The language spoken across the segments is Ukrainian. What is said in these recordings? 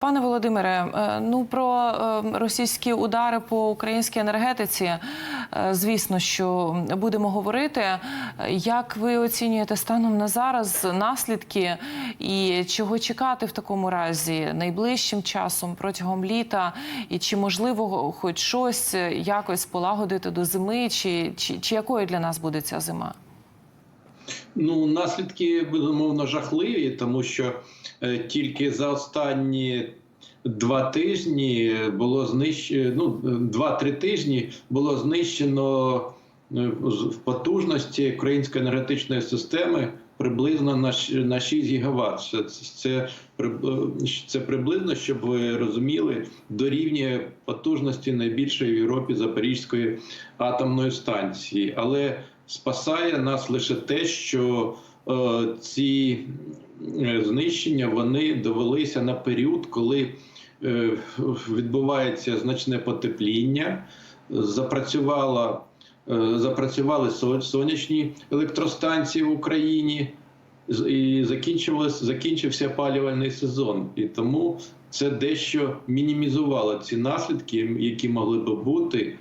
Пане Володимире, е, ну про е, російські удари по українській енергетиці, е, звісно, що будемо говорити. Як ви оцінюєте станом на зараз наслідки і чого чекати в такому разі найближчим часом протягом літа? І чи можливо хоч щось якось полагодити до зими, чи, чи, чи якою для нас буде ця зима? Ну, наслідки безумовно жахливі, тому що е, тільки за останні два тижні було знищено, ну, два-три тижні було знищено е, в потужності української енергетичної системи приблизно на, щ- на 6 гігаватт. Це, це, приб- це приблизно, щоб ви розуміли, дорівнює потужності найбільшої в Європі Запорізької атомної станції. Але спасає нас лише те, що е, ці е, знищення вони довелися на період, коли е, відбувається значне потепління, запрацювала. Запрацювали сонячні електростанції в Україні і закінчився, опалювальний сезон. І тому це дещо мінімізувало ці наслідки, які могли би бути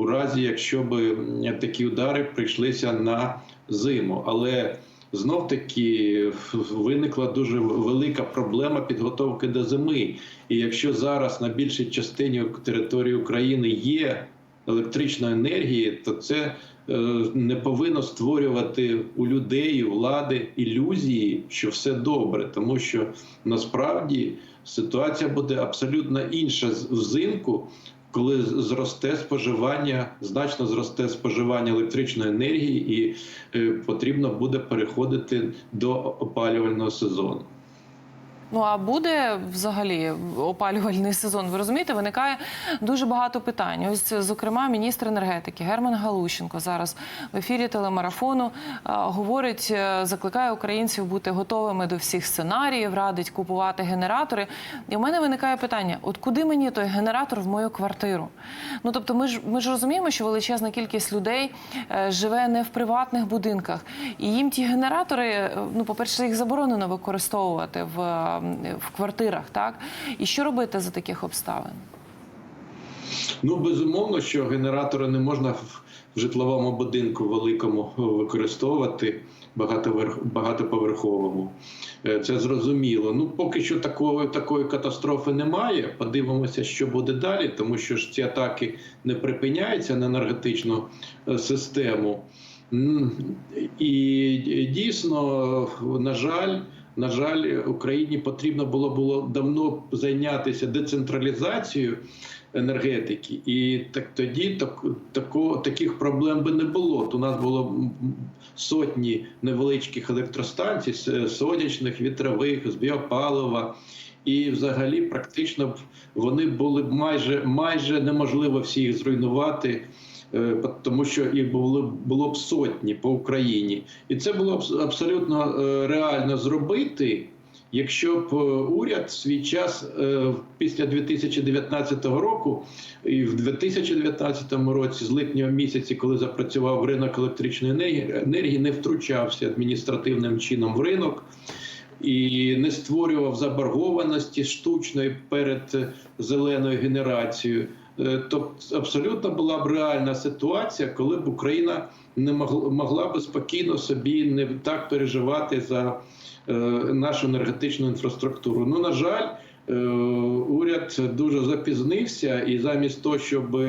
у разі, якщо б такі удари прийшлися на зиму. Але знов таки виникла дуже велика проблема підготовки до зими. І якщо зараз на більшій частині території України є електричної енергії, то це е, не повинно створювати у людей, у влади ілюзії, що все добре, тому що насправді ситуація буде абсолютно інша взимку, коли зросте споживання, значно зросте споживання електричної енергії, і е, потрібно буде переходити до опалювального сезону. Ну а буде взагалі опалювальний сезон? Ви розумієте, виникає дуже багато питань. Ось, зокрема, міністр енергетики Герман Галущенко зараз в ефірі телемарафону говорить, е, закликає українців бути готовими до всіх сценаріїв, радить купувати генератори. І в мене виникає питання: от куди мені той генератор в мою квартиру? Ну тобто, ми ж ми ж розуміємо, що величезна кількість людей е, живе не в приватних будинках, і їм ті генератори, е, ну, по-перше, їх заборонено використовувати в, е, в квартирах, так? І що робити за таких обставин? Ну безумовно, що генератори не можна в житловому будинку великому використовувати багатоповерховому. Е, Це зрозуміло. Ну поки що такої такої катастрофи немає. Подивимося, що буде далі, тому що ж ці атаки не припиняються на енергетичну е, систему. І дійсно, на жаль. На жаль, Україні потрібно було було давно зайнятися децентралізацією енергетики, і так тоді так, тако, таких проблем би не було. У нас було сотні невеличких електростанцій, сонячних, вітрових, з біопалива. І взагалі практично вони були б майже майже неможливо всі їх зруйнувати, тому що їх було, було б сотні по Україні. І це було б абсолютно е, реально зробити. Якщо б е, уряд в свій час е, після 2019 року і в 2019 році, з липня місяці, коли запрацював ринок електричної енергії, не втручався адміністративним чином в ринок і не створював заборгованості штучної перед е, зеленою генерацією. Тобто абсолютно була б реальна ситуація, коли б Україна не могла, могла би спокійно собі не так переживати за е, нашу енергетичну інфраструктуру. Ну, на жаль, е, уряд дуже запізнився, і замість того, щоб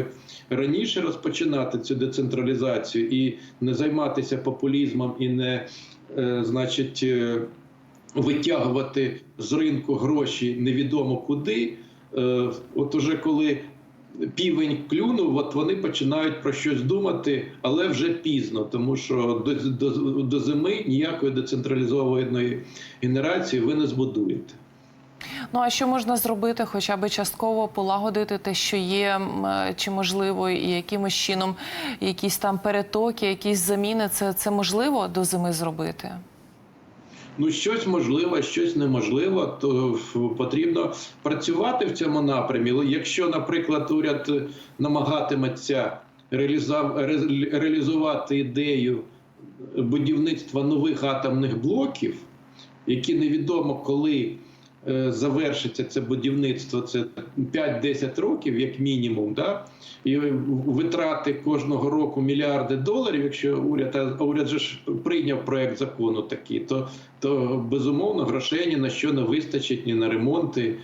раніше розпочинати цю децентралізацію і не займатися популізмом і не, е, значить, витягувати з ринку гроші невідомо куди. От уже коли півень клюнув, от вони починають про щось думати, але вже пізно, тому що до, до, до зими ніякої децентралізованої генерації ви не збудуєте. Ну а що можна зробити, хоча б частково полагодити те, що є, е, чи можливо, і якимось чином якісь там перетоки, якісь заміни, це, це можливо до зими зробити? Ну, щось можливо, щось неможливо, то потрібно працювати в цьому напрямі. Якщо, наприклад, уряд намагатиметься реалізувати ідею будівництва нових атомних блоків, які невідомо коли завершиться це будівництво, це 5-10 років, як мінімум, да? і витрати кожного року мільярди доларів, якщо уряд, а уряд же ж прийняв проект закону такий, то, то безумовно грошей ні на що не вистачить, ні на ремонти,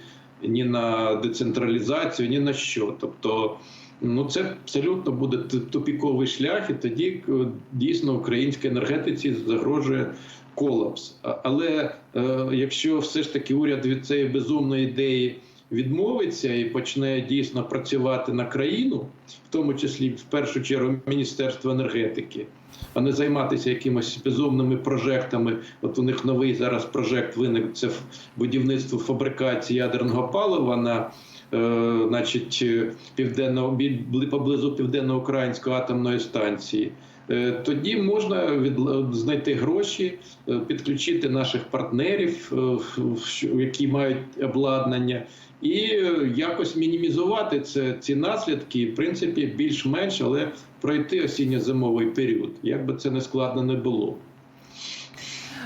ні на децентралізацію, ні на що. Тобто, ну це абсолютно буде тупіковий шлях, і тоді е, дійсно українській енергетиці загрожує колапс. Але е, якщо все ж таки уряд від цієї безумної ідеї відмовиться і почне дійсно працювати на країну, в тому числі в першу чергу Міністерство енергетики, а не займатися якимось безумними прожектами. От у них новий зараз прожект виник це будівництво фабрикації ядерного палива на значить, е, поблизу південно-української атомної станції. Е, Тоді можна знайти гроші, е, підключити наших партнерів, е, які мають обладнання, і е, якось мінімізувати це, ці наслідки, в принципі, більш-менш, але пройти осінньо-зимовий період, як би це не складно не було.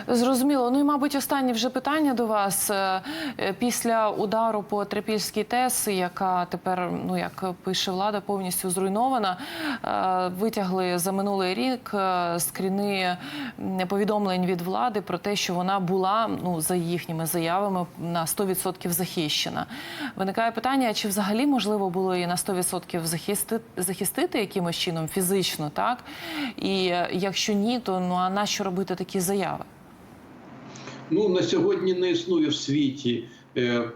Зрозуміло. Ну і мабуть, останнє вже питання до вас Е, е, після удару по Трипільській ТЕС, яка тепер, ну як пише влада, повністю зруйнована. е, Витягли за минулий рік скріни повідомлень від влади про те, що вона була ну за їхніми заявами на 100% захищена. Виникає питання: чи взагалі можливо було її на 100% захистити, захистити якимось чином фізично, так? І якщо ні, то ну а на що робити такі заяви? Ну на сьогодні не існує в світі е,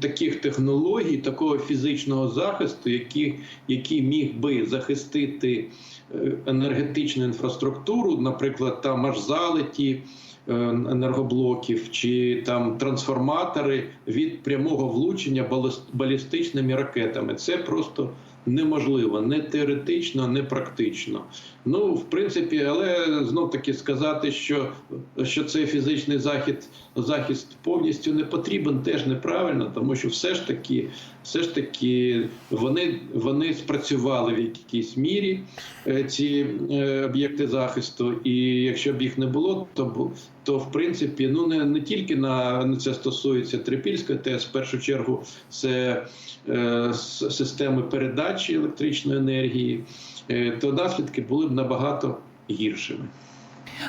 таких технологій, такого фізичного захисту, який, який міг би захистити е, енергетичну інфраструктуру, наприклад, там аж залеті е, енергоблоків чи там трансформатори від прямого влучення балістичними ракетами. Це просто неможливо, не теоретично, не практично. Ну, в принципі, але знов таки сказати, що, що цей фізичний захід, захист повністю не потрібен, теж неправильно, тому що все ж таки, все ж таки вони, вони спрацювали в якійсь мірі е, ці е, об'єкти захисту, і якщо б їх не було, то то в принципі ну не, не тільки на це стосується Трипільської ТЕС, в першу чергу це е, системи передачі електричної енергії, е, то наслідки були б набагато гіршими.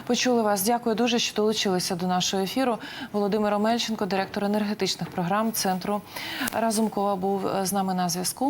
Почули вас. Дякую дуже, що долучилися до нашого ефіру. Володимир Омельченко, директор енергетичних програм центру Разумкова, був е, з нами на зв'язку.